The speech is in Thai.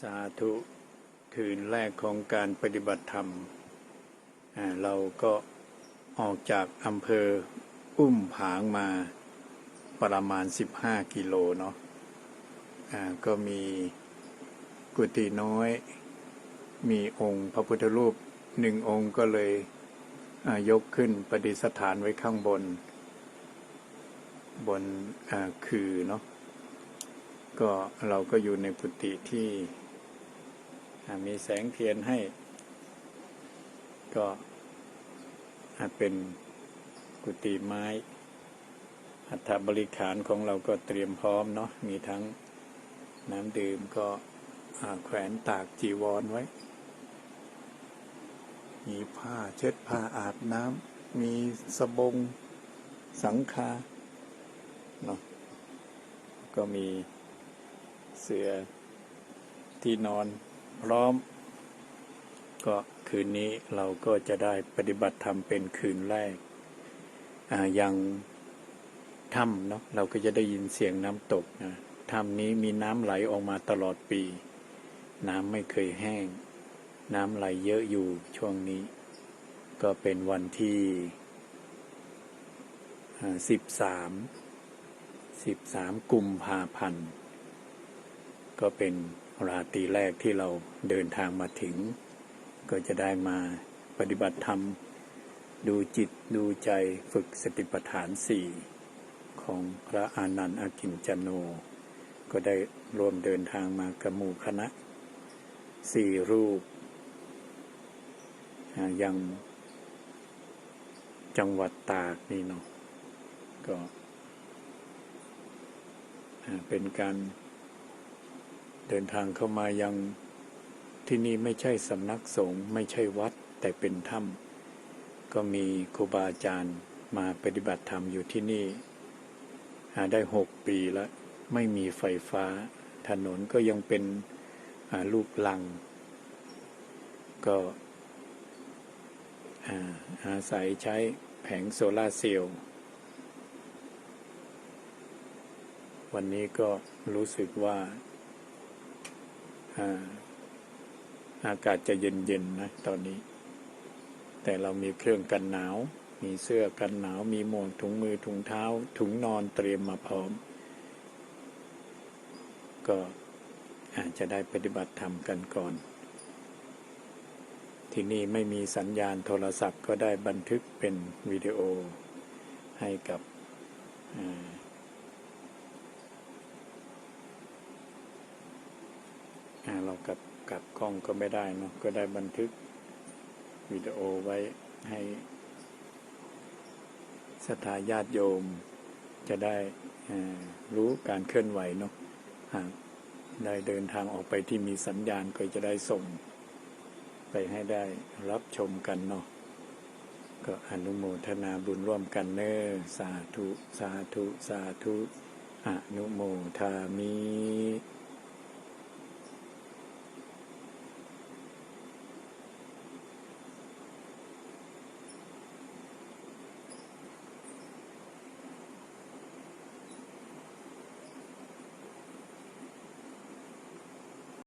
สาธุคืนแรกของการปฏิบัติธรรม เราก็ออกจากอำเภออุ้มผางมาประมาณ 15 กิโลเนาะอ่าก็มีกุฏิน้อย มีองค์พระพุทธรูปหนึ่งองค์ก็เลยยกขึ้นประดิษฐานไว้ข้างบน บนคือเนาะก็เราก็อยู่ในกุฏิที่ มีแสงเทียนให้ ก็อ่าเป็นกุฏิไม้ อัฐบริขารของเราก็เตรียมพร้อมเนาะมีทั้งน้ำดื่มก็แขวนตากจีวรไว้ มีผ้าเช็ดผ้าอาบน้ำมีสบงสังคาเนาะก็มีเสือที่นอน พร้อม ก็คืนนี้เราก็จะได้ปฏิบัติธรรมเป็นคืนแรกอ่ายังถ้ำเนาะเราก็จะได้ยินเสียงน้ำตกนะถ้ำนี้มีน้ำไหลออกมาตลอดปี น้ำไม่เคยแห้ง น้ำไหลเยอะอยู่ช่วงนี้ ก็เป็นวันที่สิบสามสิบสามกุมภาพันธ์ก็เป็น ราตรีแรกที่เราเดินทางมาถึง ก็จะได้มาปฏิบัติธรรม ดูจิตดูใจฝึกสติปัฏฐานสี่ของพระอานันต์อากินจันโน ก็ได้รวมเดินทางมากับหมู่คณะสี่รูปยังจังหวัดตากนี่เนาะก็เป็นการ เดินทางเข้ามายังที่นี่ไม่ใช่สำนักสงฆ์ไม่ใช่วัดแต่เป็นถ้ำก็มีครูบาอาจารย์มาปฏิบัติธรรมอยู่ที่นี่ หาได้หกปีแล้วไม่มีไฟฟ้า ถนนก็ยังเป็นลูกลัง ก็อาอาศัยใช้แผงโซลาเซลล์วันนี้ก็รู้สึกว่า อาอากาศจะเย็นๆนะตอนนี้ แต่เรามีเครื่องกันหนาว มีเสื้อกันหนาว มีหมวกถุงมือถุงเท้า ถุงนอนเตรียมมาพร้อม ก็อาจจะได้ปฏิบัติธรรมกันก่อน ที่นี่ไม่มีสัญญาณโทรศัพท์ก็ได้บันทึกเป็นวิดีโอให้กับอ่า อ่า เรากลับกลับกล้องก็ไม่ได้เนาะก็ได้บันทึกวิดีโอไว้ให้สถาญาติโยม จะได้รู้การเคลื่อนไหวเนาะหากได้เดินทางออกไปที่มีสัญญาณก็จะได้ส่ง ไปให้ได้รับชมกันเนาะก็อนุโมทนาบุญร่วมกันเนอสาธุ สาธุ สาธุ อนุโมทามิ